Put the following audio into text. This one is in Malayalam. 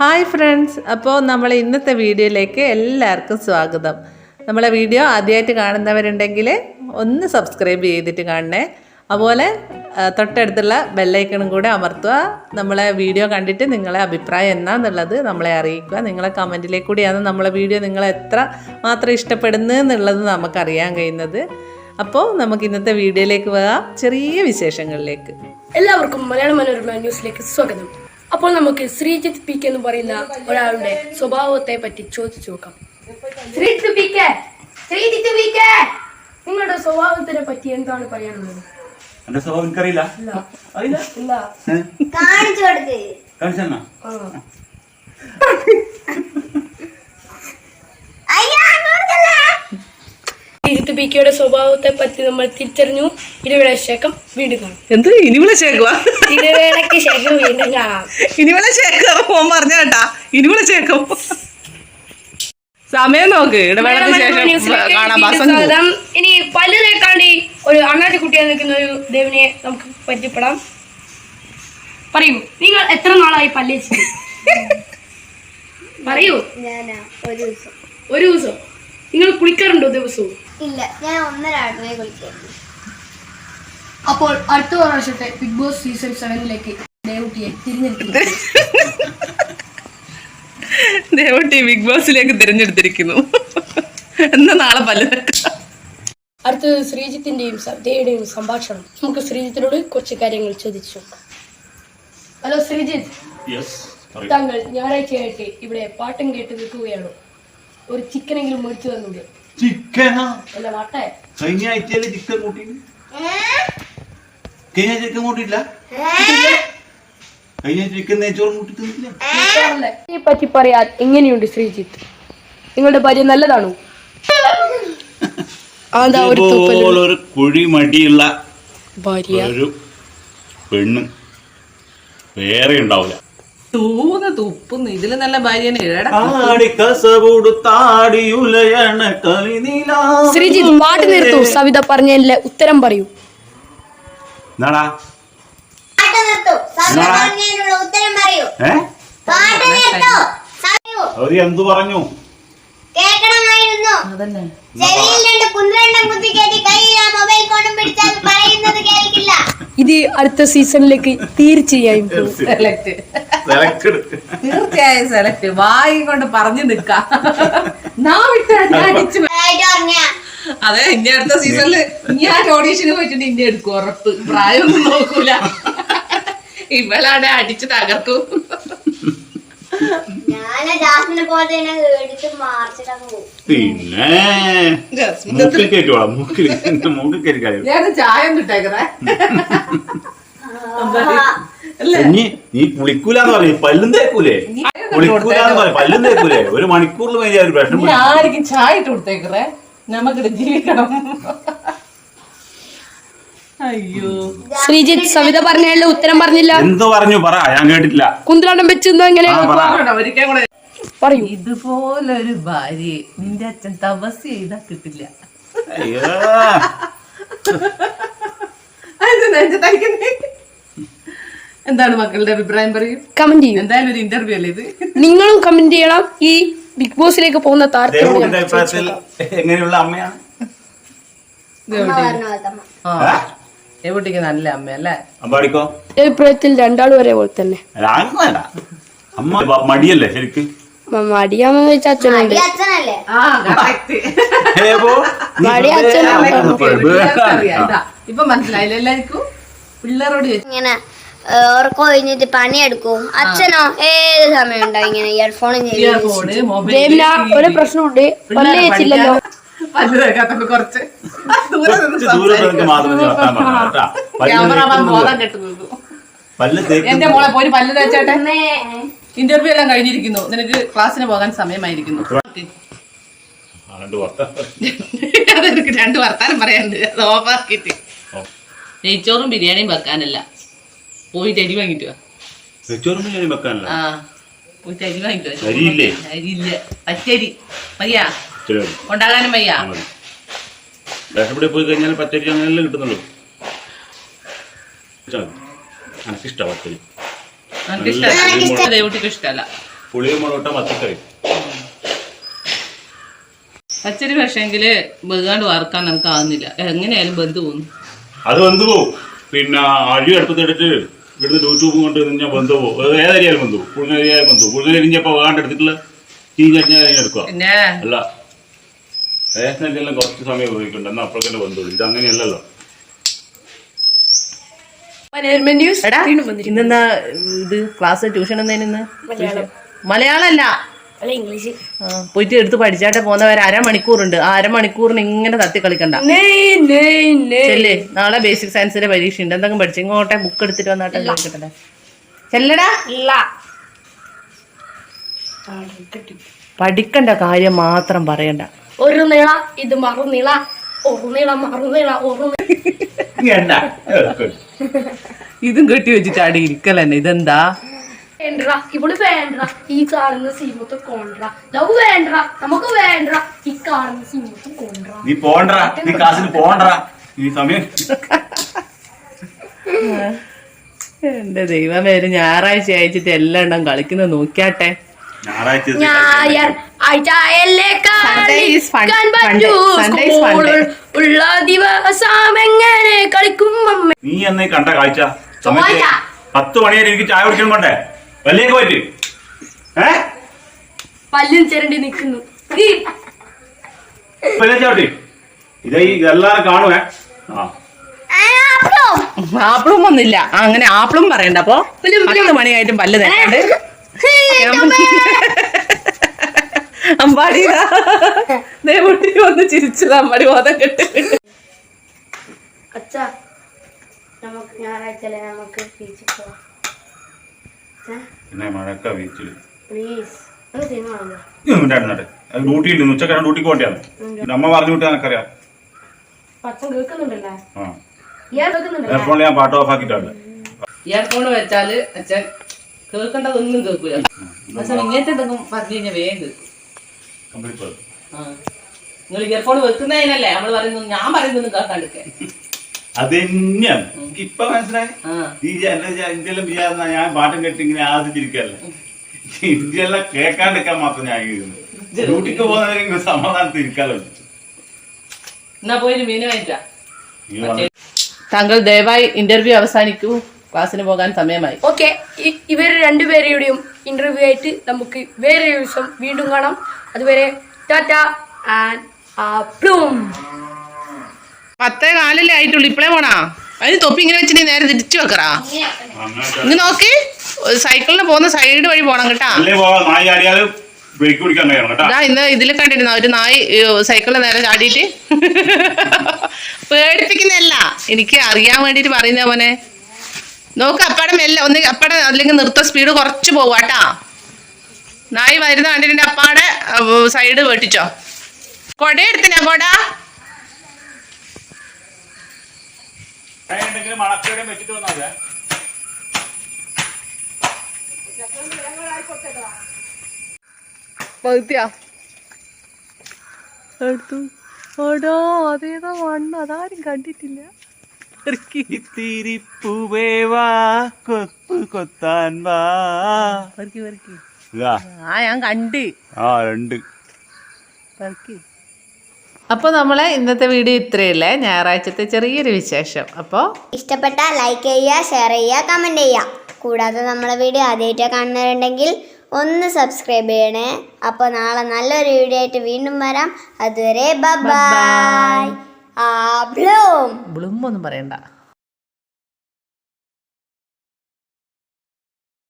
ഹായ് ഫ്രണ്ട്സ് അപ്പോൾ നമ്മൾ ഇന്നത്തെ വീഡിയോയിലേക്ക് എല്ലാവർക്കും സ്വാഗതം. നമ്മളെ വീഡിയോ ആദ്യമായിട്ട് കാണുന്നവരുണ്ടെങ്കിൽ ഒന്ന് സബ്സ്ക്രൈബ് ചെയ്തിട്ട് കാണണേ. അതുപോലെ തൊട്ടടുത്തുള്ള ബെല്ലൈക്കണും കൂടെ അമർത്തുക. നമ്മളെ വീഡിയോ കണ്ടിട്ട് നിങ്ങളെ അഭിപ്രായം എന്നാന്നുള്ളത് നമ്മളെ അറിയിക്കുക. നിങ്ങളെ കമന്റിലേക്ക് കൂടിയാണ് നമ്മളെ വീഡിയോ നിങ്ങൾ എത്ര മാത്രം ഇഷ്ടപ്പെടുന്നു എന്നുള്ളത് നമുക്കറിയാൻ കഴിയുന്നത്. അപ്പോൾ നമുക്ക് ഇന്നത്തെ വീഡിയോയിലേക്ക് പോകാം. ചെറിയ വിശേഷങ്ങളിലേക്ക്. എല്ലാവർക്കും മലയാള മനോരമ ന്യൂസിലേക്ക് സ്വാഗതം. അപ്പോൾ നമുക്ക് ശ്രീജിത് പി കെ എന്ന് പറയുന്ന ഒരാളുടെ സ്വഭാവത്തെ പറ്റി ചോദിച്ചു നോക്കാം. Sreejith P K Sreejith P K നിങ്ങളുടെ സ്വഭാവത്തിനെ പറ്റി എന്താണ് പറയാനുള്ളത്? എന്റെ സ്വഭാവം എനിക്കറിയില്ല. അറിയില്ല. ഇല്ല. ഏ? കാണിച്ചു ശ്രീജിത്ത് പി കെയുടെ സ്വഭാവത്തെ പറ്റി നമ്മൾ തിരിച്ചറിഞ്ഞു. ഇടവേള ശേഷം വീണ്ടും കാണാം. എന്ത്? ഇനിവിളെ ശേഖവാ? ഇടവേളയ്ക്ക് ശേഷം വീണ്ടും കാണാം. ഇനിവിളെ ശേഖം. ഓൻ പറഞ്ഞ കേട്ടാ. ഇനിവിളെ ശേഖം. സമയം നോക്ക്. ഇടവേളക്ക് ശേഷം കാണാം സ്വാഗതം. ഇനി പല്ലുതേക്കാണ്ടി ഒരു അണ്ണാട്ടി കുട്ടിയായി നിൽക്കുന്ന ഒരു ദേവിനെ നമുക്ക് പരിചയപ്പെടാം. പറയൂ നിങ്ങൾ എത്ര നാളായി പല്ല് തേച്ചിട്ട്? പറയൂ. ഞാനാ ഒരു ദിവസം. ഒരു ദിവസം. നിങ്ങൾ കുളിക്കാറുണ്ടോ ദിവസവും? ഇല്ല ഞാൻ ഒന്നര കുളിക്കാറുണ്ട് അപ്പോൾ അടുത്ത പ്രാവശ്യത്തെ ബിഗ് ബോസ് സീസൺ സെവനിലേക്ക് ദേവുട്ടിയെ തിരഞ്ഞെടുക്കുന്നു. ദേവട്ടി ബിഗ് ബോസിലേക്ക് തിരഞ്ഞെടുത്തിരിക്കുന്നു. എന്നാ നാളെ പല. അടുത്തത് ശ്രീജിത്തിന്റെയും സദ്യയുടെയും സംഭാഷണം. നമുക്ക് ശ്രീജിത്തിനോട് കുറച്ച് കാര്യങ്ങൾ ചോദിച്ചു. ഹലോ ശ്രീജിത്ത്. താങ്കൾ ഞായറാഴ്ചയായിട്ട് ഇവിടെ പാട്ടും കേട്ട് നിൽക്കുകയാണ്. ഒരു ചിക്കനെങ്കിലും മേടിച്ചു തന്നൂടെ? ചിക്കനാ? അല്ല വട്ടെ. കഴിഞ്ഞ ആഴ്ചയിൽ ചിക്കൻ കൂട്ടി കഴിഞ്ഞ ചിക്കൻ കൂട്ടിയില്ല? കഴിഞ്ഞ ചിക്കൻ നെയ്ച്ചോറും കൂട്ടി തിന്നില്ല? ഇതിനെ പറ്റി പറയാൻ എങ്ങനെയുണ്ട് ശ്രീജിത്ത്? നിങ്ങളുടെ ഭാര്യ നല്ലതാണോ? കുഴിമടിയുള്ള ഒരു കുഴി മടിയുള്ള ഭാര്യ. ഒരു പെണ്ണ്. വേറെ ഉണ്ടാവില്ല. തൂന്ന് തുപ്പുന്നു. ഇതിൽ നല്ല ഭാര്യനെ ശ്രീജിത്ത് പാട്ട് നിർത്തു. സവിത പറഞ്ഞതിലെ ഉത്തരം പറയൂ. എന്നാടാ? പാട്ട് നിർത്തു. സമയം എന്നാ? ഉത്തരം പറയൂ. പാട്ട് നിർത്തു. പറയൂ അവർ എന്തു പറഞ്ഞു? അതന്നെ. ഇത് അടുത്ത സീസണിലേക്ക് തീർച്ചയായും. പോകും. സെലക്ട് തീർച്ചയായും സെലക്ട്. വായി കൊണ്ട് പറഞ്ഞു നിൽക്കാം. അടിച്ചു അതെ ഇനി അടുത്ത സീസണിൽ ഞാൻ ഓഡീഷന് പോയിട്ടുണ്ട്. ഇനി എടുക്കും ഉറപ്പ്. പ്രായമൊന്നും നോക്കൂല. ഇവളാണ് അടിച്ച് തകർക്കും. പിന്നെ? മൂക്കിൽ കയറ്റുവാ. മൂക്കിൽ എന്റെ മൂക്കിൽ കയറി കാര്യം ഞാൻ ചായ ഒന്നും ഇട്ടേക്കറേ നീ നീ കുളിക്കൂലെന്ന് പറയും. പല്ലും തേക്കൂലേ? കുളിക്കൂലെന്ന് പറയും. പല്ലും തേക്കൂലേ? ഒരു മണിക്കൂറിൽ കഴിഞ്ഞാൽ ഒരു ഞാൻ ആർക്കും ചായ ഇട്ട് കൊടുത്തേക്കറേ നമുക്കിട്ട് ജീവിക്കണം. അയ്യോ. ശ്രീജിത്ത് സവിത പറഞ്ഞതിലെ ഉത്തരം പറഞ്ഞില്ല. എന്തോ പറഞ്ഞു? പറ. ഞാൻ കേട്ടിട്ടില്ല. കുന്തലാണ്ടം വെച്ച് എങ്ങനെ? പറയൂ. ഇതുപോലൊരു ഭാര്യ നിന്റെ അച്ഛൻ തപസ് ചെയ്താ കിട്ടില്ല. അയ്യോ. എന്താണ് മക്കളുടെ അഭിപ്രായം പറയും? കമന്റ് ചെയ്യൂ. എന്തായാലും ഒരു ഇന്റർവ്യൂ അല്ലേ ഇത്? നിങ്ങളും കമന്റ് ചെയ്യണം. ഈ ബിഗ് ബോസിലേക്ക് പോകുന്ന താരത്തോട് ദേവകുട്ടിന്റെ ഞാൻ എങ്ങനെയുള്ള അമ്മയാണ്? ആ. എവിടേക്ക് നല്ല അമ്മയല്ലേ? അമ്പാടിക്കോ? അഭിപ്രായത്തിൽ രണ്ടാളും ഒരേപോലെ തന്നെ. ആർക്കും വേണ്ട. അമ്മ ബ- മടിയല്ലേ ശരിക്ക്? മടിയാമെന്ന് വെച്ചാൽ അച്ഛനുണ്ട് അച്ഛനല്ലേ? ആ കറക്റ്റ് ഏവോ, നീ മടി അച്ഛൻ വെറുതെ അമ്മ. വെറുതെ ഇപ്പൊ മനസ്സിലായില്ല എല്ലാവർക്കും? പിള്ളേരോട് ചോദിച്ചു ഇങ്ങനെ ഉറക്കം കഴിഞ്ഞിട്ട് പണിയെടുക്കും. അച്ഛനോ ഏത് സമയം ഉണ്ടോ ഇങ്ങനെ ഇയർഫോണും ദേവിന ഒരു പ്രശ്നമുണ്ട്. പല്ല് കുറച്ച് എന്റെ മോളെ പോയി പല്ല് തേച്ചേട്ടെ. ഇന്റർവ്യൂ എല്ലാം കഴിഞ്ഞിരിക്കുന്നു. നിനക്ക് ക്ലാസ്സിന് പോകാൻ സമയമായിരിക്കുന്നു. അതെനിക്ക് രണ്ട് വർത്താനം പറയാനുണ്ട്. അത് ഓഫാക്കിട്ട് നെയ്ച്ചോറും ബിരിയാണിയും വെക്കാനല്ല. പോയിട്ട് അരി വാങ്ങിട്ട് വാ നെയ്ച്ചോറും ബിരിയാണി വെക്കാനല്ല. ആ പോയിട്ട് അരി വാങ്ങിട്ട് വാ. അരിയില്ലേ? അരിയില്ല? പച്ചരി. മയ്യാ? ഉണ്ടാകാനും വയ്യ? പോയി കഴിഞ്ഞാൽ പച്ചരി അങ്ങനെയല്ലേ കിട്ടുന്നുള്ളൂ. എനിക്കിഷ്ടമാണ് പച്ചരി. എനിക്ക് ഇഷ്ടമല്ല ദേവുട്ടിക്ക് ഇഷ്ടമല്ല പുളിയും മുളകിട്ട മത്തിക്കറി പച്ചരി പക്ഷേങ്കിൽ ബെകാണ്ട് വറുക്കാൻ നമുക്ക് ആവുന്നില്ല എങ്ങനെയായാലും ബന്ധു പോകുന്നു അത് ബന്ധു പോകും പിന്നെ അഴി അടുപ്പത്തെടുത്ത് ഇവിടുന്ന് യൂട്യൂബും കൊണ്ട് ഞാൻ ബന്ധുവോ ഏതായാലും ബന്ധു പുഴുങ്ങനരിയായ ബന്ധു വെന്തു പുഴുങ്ങരിഞ്ഞപ്പോൾ വേണ്ട എടുത്തിട്ടുള്ള ഞാൻ എടുക്കുക അല്ല. റേഷനരിയെല്ലാം കുറച്ച് സമയം ഉപയോഗിക്കുന്നുണ്ട് എന്നാൽ അപ്പോഴേക്കും വെന്തുള്ളൂ ഇത് അങ്ങനെയല്ലല്ലോ. ഇന്നെന്നാ ഇത് ക്ലാസ് ട്യൂഷൻ എന്നതിന് മലയാളം. മലയാളമല്ല. അല്ല ഇംഗ്ലീഷ്. പോയിട്ട് എടുത്ത് പഠിച്ചാട്ടെ പോകുന്നവർ അരമണിക്കൂറുണ്ട്. ആ അരമണിക്കൂറിന് ഇങ്ങനെ തത്തി കളിക്കണ്ട ചെല്ലേ. നാളെ ബേസിക് സയൻസിന്റെ പരീക്ഷ ഉണ്ട് എന്തെങ്കിലും പഠിച്ചു ഇങ്ങോട്ടെ ബുക്ക് എടുത്തിട്ട് വന്നാട്ടെ കളിക്കട്ടെ ചെല്ലടാ. ഇല്ല. പഠിക്കണ്ട കാര്യം മാത്രം പറയണ്ട. ഒരു നീള ഇത് മറുനീള. ഒരു നീള മറുനീള ഒരു ഇതും കെട്ടി വെച്ചിട്ട് അടി ഇരിക്കലെന്നെ. ഇതെന്താ? വേണ്ട ഇവിടെ വേണ്ട. ഈ കാണുന്ന സീമത്ത് കൊണ്ട ലവ് വേണ്ട നമുക്ക് വേണ്ട. ഈ കാണുന്ന സീമത്ത് കൊണ്ട നീ പോണ്ട നീ കാസിന് പോണ്ട. നീ സമയം എന്റെ ദൈവമേ ഒരു ഞായറാഴ്ച അയച്ചിട്ട് എല്ലാം എണ്ണം കളിക്കുന്നത് നോക്കിയാട്ടെ. ഞായറാഴ്ച. ഉള്ള ദിവസം എങ്ങനെ കളിക്കും അമ്മ? നീ എന്നീ കണ്ട കാഴ്ച. പത്ത് മണി വരെ എനിക്ക് ചായ കുടിക്കണം കൊണ്ടേ വല്ലേക്ക് പോയിട്ട്. ഏ? പല്ലും ചിരണ്ടി നിൽക്കുന്നു. വല്ലേ ചവിട്ടി ഇത് ഇതെല്ലാരും കാണുവേ. ആ. ആപ്പിളും. ഒന്നില്ല അങ്ങനെ ആപ്പിളും പറയണ്ട അപ്പൊ പുലും, പുലും. പത്ത് മണിയായിട്ടും പല്ല് തരാണ്ട് അമ്പാടി ദേവുട്ടി ഒന്ന് ചിരിച്ചത്. അമ്പാടി ബോധം കെട്ട്. അച്ഛാ നമുക്ക് ഞായറാഴ്ച നമുക്ക് ബീച്ചിൽ പോവാം. പിന്നെ മഴക്ക വീച്ചിൽ അത് ഡ്യൂട്ടി ഉണ്ട് ഉച്ചക്കാരൻ ഡ്യൂട്ടിക്ക് പോണ്ടിയാണ്. അമ്മ പറഞ്ഞു വിട്ടാ എനക്കറിയാം എയർഫോണിൽ ഞാൻ പാട്ട് ഓഫ് ആക്കിയിട്ടുണ്ട്. ഇയർഫോൺ വെച്ചാൽ അച്ഛൻ കേൾക്കേണ്ടതൊന്നും കേൾക്കൂല. പക്ഷെ ഇങ്ങനത്തെ എന്തെങ്കിലും പറഞ്ഞു കഴിഞ്ഞാൽ വേഗം കേൾക്കും. നിങ്ങൾ ഇയർഫോൺ വെക്കുന്നതിനല്ലേ? നമ്മൾ പറയുന്നത് ഞാൻ പറയുന്നൊന്നും കേൾക്കാണ്ടിരിക്കെ. അത് തന്നെയാണ് എനിക്ക് ഇപ്പൊ മനസ്സിലായി? ആ. ഈ ഇന്ത്യയിലും വിചാരിച്ച ഞാൻ പാട്ടും കേട്ട് ഇങ്ങനെ ആസ്വദിച്ചിരിക്കല്ല ഇന്ത്യയെല്ലാം കേൾക്കാണ്ടിരിക്കാൻ മാത്രം ഞാൻ ഇരുന്നു. ഡ്യൂട്ടിക്ക് പോകുന്നവരെങ്കിലും സമാധാനത്തിൽ ഇരിക്കാലോ താങ്കൾ ദയവായി ഇന്റർവ്യൂ അവസാനിക്കൂ. ക്ലാസ്സിന് പോകാൻ സമയമായി. ഓക്കെ. ഇവർ രണ്ടുപേരെയുടെയും ഇന്റർവ്യൂ ആയിട്ട് നമുക്ക് വേറെ ദിവസം വീണ്ടും കാണാം. അതുവരെ ടാറ്റ ആൻഡ് പ്ലൂം പത്തേ കാലല്ലേ ആയിട്ടുള്ളൂ. ഇപ്പളേ പോണാ. അതിന് തൊപ്പി ഇങ്ങനെ വെച്ചിട്ട് നേരെ തിരിച്ചു വെക്കറാ. ഇങ്ങ് നോക്കി. സൈക്കിളിന് പോകുന്ന സൈഡ് വഴി പോണം കേട്ടാ. ഇതാ ഇന്ന് ഇതിൽ കണ്ടിരുന്ന? ഒരു നായി സൈക്കിളിന് നേരെ ചാടിയിട്ട്. പേടിപ്പിക്കുന്നല്ല എനിക്ക് അറിയാൻ വേണ്ടിട്ട് പറയുന്ന മോനെ. നോക്ക് അപ്പടം മെല്ലെ ഒന്ന് അപ്പടം അല്ലെങ്കിൽ നിർത്ത സ്പീഡ് കുറച്ച് പോവാട്ടാ നായി വരുന്ന കണ്ടിട്ടുണ്ട് അപ്പാടെ സൈഡ് വെട്ടിച്ചോ. കൊട എടുത്തിനാ കൊട? അതിനുണ്ടെങ്കിൽ മണക്കേടെ വെച്ചിട്ട് വന്നാൽ മതി. പകുതിയാ? എടുത്തു. ഓടോ അതേതോ മണ്ണ്. അതാരും കണ്ടിട്ടില്ല. കൊത്താൻ വാ. പെറുക്കി പെറുക്കി. ഇതാ. ആ ഞാൻ കണ്ട്. ആ രണ്ട്. പെറുക്കി. അപ്പോൾ നമ്മളെ ഇന്നത്തെ വീഡിയോ ഇത്രയല്ലേ? ഞായറാഴ്ചത്തെ ചെറിയൊരു വിശേഷം. അപ്പോൾ ഇഷ്ടപ്പെട്ട ലൈക്ക് ചെയ്യുക ഷെയർ ചെയ്യുക കമന്റ് ചെയ്യുക. കൂടാതെ നമ്മളെ വീഡിയോ ആദ്യമായിട്ട് കാണുന്നവരുണ്ടെങ്കിൽ ഒന്ന് സബ്സ്ക്രൈബ് ചെയ്യണേ. അപ്പോൾ നാളെ നല്ലൊരു വീഡിയോ ആയിട്ട് വീണ്ടും വരാം. അതുവരെ ബൈ ആ ബ്ലൂം. ബ്ലൂം ഒന്നും പറയണ്ട.